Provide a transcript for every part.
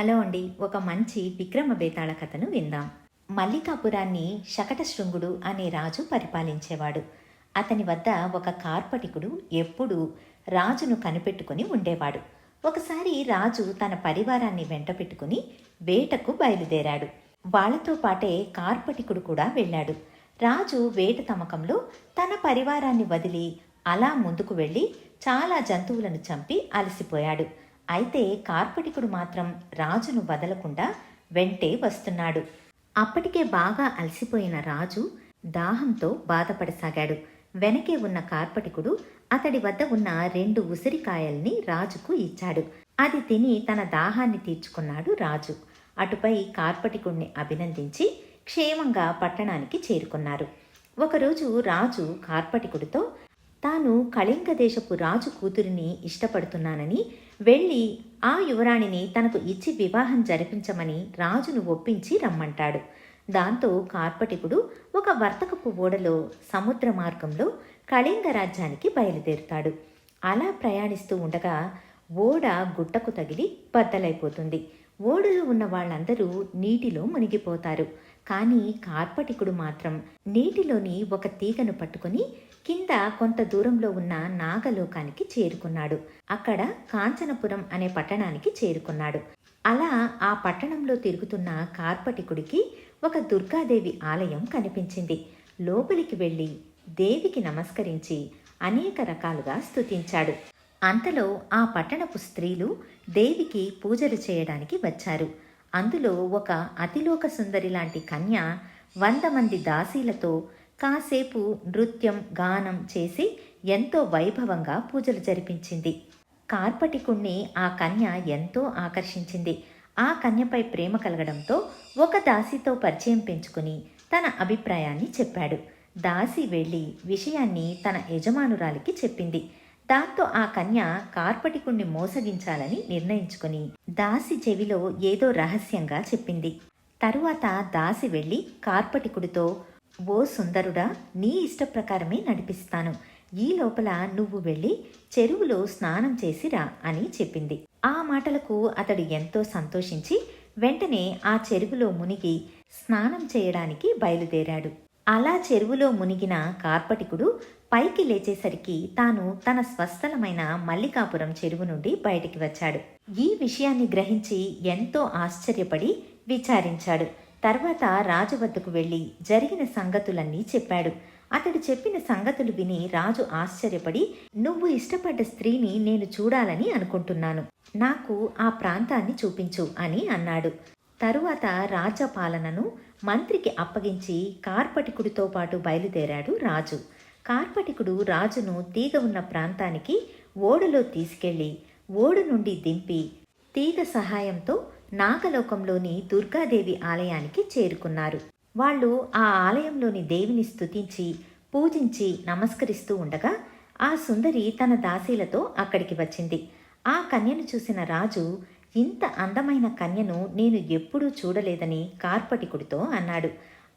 Hello అండి ఒక మంచి విక్రమ బేతాళ కథను విందాం. మల్లికాపురాన్ని శకట శృంగుడు అనే రాజు పరిపాలించేవాడు. అతని వద్ద ఒక కార్పటికుడు ఎప్పుడూ రాజును కనిపెట్టుకుని ఉండేవాడు. ఒకసారి రాజు తన పరివారాన్ని వెంట పెట్టుకుని వేటకు బయలుదేరాడు. వాళ్ళతో పాటే కార్పటికుడు కూడా వెళ్ళాడు. రాజు వేట తమకంలో తన పరివారాన్ని వదిలి అలా ముందుకు వెళ్ళి చాలా జంతువులను చంపి అలసిపోయాడు. అయితే కార్పటికుడు మాత్రం రాజును వదలకుండా వెంటే వస్తున్నాడు. అప్పటికే బాగా అలసిపోయిన రాజు దాహంతో బాధపడసాగాడు. వెనకే ఉన్న కార్పటికుడు అతడి వద్ద ఉన్న రెండు ఉసిరికాయల్ని రాజుకు ఇచ్చాడు. అది తిని తన దాహాన్ని తీర్చుకున్నాడు రాజు. అటుపై కార్పటికుణ్ణి అభినందించి క్షేమంగా పట్టణానికి చేరుకున్నారు. ఒకరోజు రాజు కార్పటికుడితో తాను కళింగ దేశపు రాజు కూతురిని ఇష్టపడుతున్నానని వెళ్ళి ఆ యువరాణిని తనకు ఇచ్చి వివాహం జరిపించమని రాజును ఒప్పించి రమ్మంటాడు. దాంతో కార్పటికుడు ఒక వర్తకపు ఓడలో సముద్ర మార్గంలో కళింగ రాజ్యానికి బయలుదేరుతాడు. అలా ప్రయాణిస్తూ ఉండగా ఓడ గుట్టకు తగిలి బద్దలైపోతుంది. ఓడలో ఉన్న వాళ్ళందరూ నీటిలో మునిగిపోతారు. కానీ కార్పటికుడు మాత్రం నీటిలోని ఒక తీగను పట్టుకుని కింద కొంత దూరంలో ఉన్న నాగలోకానికి చేరుకున్నాడు. అక్కడ కాంచనపురం అనే పట్టణానికి చేరుకున్నాడు. అలా ఆ పట్టణంలో తిరుగుతున్న కార్పటికుడికి ఒక దుర్గాదేవి ఆలయం కనిపించింది. లోపలికి వెళ్ళి దేవికి నమస్కరించి అనేక రకాలుగా స్తుతించాడు. అంతలో ఆ పట్టణపు స్త్రీలు దేవికి పూజలు చేయడానికి వచ్చారు. అందులో ఒక అతిలోక సుందరి లాంటి కన్య వంద మంది దాసీలతో కాసేపు నృత్యం గానం చేసి ఎంతో వైభవంగా పూజలు జరిపించింది. కార్పటికుణ్ణి ఆ కన్య ఎంతో ఆకర్షించింది. ఆ కన్యపై ప్రేమ కలగడంతో ఒక దాసితో పరిచయం పెంచుకుని తన అభిప్రాయాన్ని చెప్పాడు. దాసి వెళ్ళి విషయాన్ని తన యజమానురాలికి చెప్పింది. దాంతో ఆ కన్య కార్పటికుణ్ణి మోసగించాలని నిర్ణయించుకుని దాసి చెవిలో ఏదో రహస్యంగా చెప్పింది. తరువాత దాసి వెళ్ళి కార్పటికుడితో ఓ సుందరుడా నీ ఇష్టప్రకారమే నడిపిస్తాను. ఈ లోపల నువ్వు వెళ్ళి చెరువులో స్నానం చేసిరా అని చెప్పింది. ఆ మాటలకు అతడు ఎంతో సంతోషించి వెంటనే ఆ చెరువులో మునిగి స్నానం చేయడానికి బయలుదేరాడు. అలా చెరువులో మునిగిన కార్పటికుడు పైకి లేచేసరికి తాను తన స్వస్థలమైన మల్లికాపురం చెరువు నుండి బయటికి వచ్చాడు. ఈ విషయాన్ని గ్రహించి ఎంతో ఆశ్చర్యపడి విచారించాడు. తర్వాత రాజు వద్దకు వెళ్ళి జరిగిన సంగతులన్నీ చెప్పాడు. అతడు చెప్పిన సంగతులు విని రాజు ఆశ్చర్యపడి నువ్వు ఇష్టపడ్డ స్త్రీని నేను చూడాలని అనుకుంటున్నాను. నాకు ఆ ప్రాంతాన్ని చూపించు అని అన్నాడు. తరువాత రాజ్యపాలనను మంత్రికి అప్పగించి కార్పటికుడితో పాటు బయలుదేరాడు రాజు. కార్పటికుడు రాజును తీగ ఉన్న ప్రాంతానికి ఓడలో తీసుకెళ్ళి ఓడ నుండి దింపి తీగ సహాయంతో నాగలోకంలోని దుర్గాదేవి ఆలయానికి చేరుకున్నారు. వాళ్ళు ఆ ఆలయంలోని దేవిని స్తుతించి పూజించి నమస్కరిస్తూ ఉండగా ఆ సుందరి తన దాసీలతో అక్కడికి వచ్చింది. ఆ కన్యను చూసిన రాజు ఇంత అందమైన కన్యను నేను ఎప్పుడూ చూడలేదని కార్పటికుడితో అన్నాడు.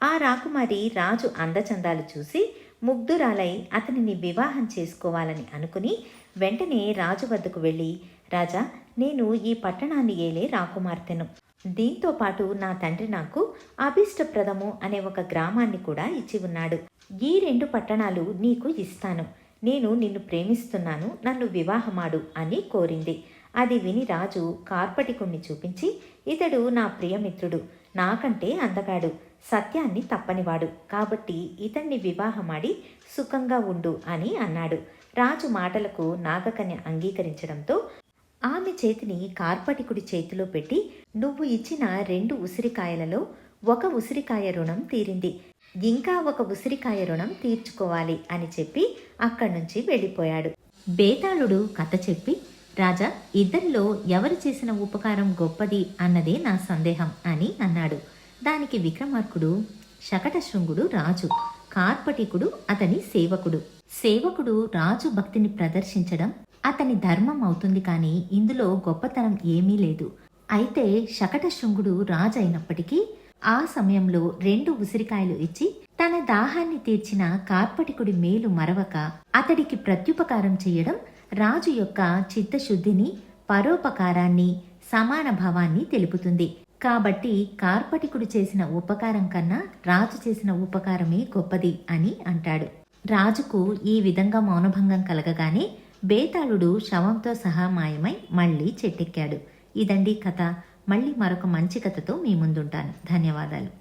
ఆ రాకుమారి రాజు అందచందాలు చూసి ముగ్ధురాలై అతనిని వివాహం చేసుకోవాలని అనుకుని వెంటనే రాజు వద్దకు వెళ్ళి రాజా నేను ఈ పట్టణాన్ని ఏలే రాకుమార్తెను. దీంతో పాటు నా తండ్రి నాకు అభిష్టప్రదము అనే ఒక గ్రామాన్ని కూడా ఇచ్చి ఉన్నాడు. ఈ రెండు పట్టణాలు నీకు ఇస్తాను. నేను నిన్ను ప్రేమిస్తున్నాను నన్ను వివాహమాడు అని కోరింది. అది విని రాజు కార్పటికుణ్ణి చూపించి ఇతడు నా ప్రియమిత్రుడు. నాకంటే అందగాడు. సత్యాన్ని తప్పనివాడు. కాబట్టి ఇతన్ని వివాహమాడి సుఖంగా ఉండు అని అన్నాడు. రాజు మాటలకు నాగకన్య అంగీకరించడంతో ఆమె చేతిని కార్పటికుడి చేతిలో పెట్టి నువ్వు ఇచ్చిన రెండు ఉసిరికాయలలో ఒక ఉసిరికాయ రుణం తీరింది. ఇంకా ఒక ఉసిరికాయ రుణం తీర్చుకోవాలి అని చెప్పి అక్కడి నుంచి వెళ్ళిపోయాడు. బేతాళుడు కథ చెప్పి రాజా ఇద్దరిలో ఎవరు చేసిన ఉపకారం గొప్పది అన్నదే నా సందేహం అని అన్నాడు. దానికి విక్రమార్కుడు శకటశృంగుడు రాజు కార్పటికుడు అతని సేవకుడు. సేవకుడు రాజు భక్తిని ప్రదర్శించడం అతని ధర్మం అవుతుంది కానీ ఇందులో గొప్పతనం ఏమీ లేదు. అయితే శకటశృంగుడు రాజు అయినప్పటికీ ఆ సమయంలో రెండు ఉసిరికాయలు ఇచ్చి తన దాహాన్ని తీర్చిన కార్పటికుడి మేలు మరవక అతడికి ప్రత్యుపకారం చేయడం రాజు యొక్క చిత్తశుద్ధిని పరోపకారాన్ని సమాన భావాన్ని తెలుపుతుంది. కాబట్టి కార్పటికుడు చేసిన ఉపకారం కన్నా రాజు చేసిన ఉపకారమే గొప్పది అని అంటాడు. రాజుకు ఈ విధంగా మౌనభంగం కలగగానే బేతాళుడు శవంతో సహా మాయమై మళ్ళీ చెట్టెక్కాడు. ఇదండి కథ. మళ్ళీ మరొక మంచి కథతో మీ ముందుంటాను. ధన్యవాదాలు.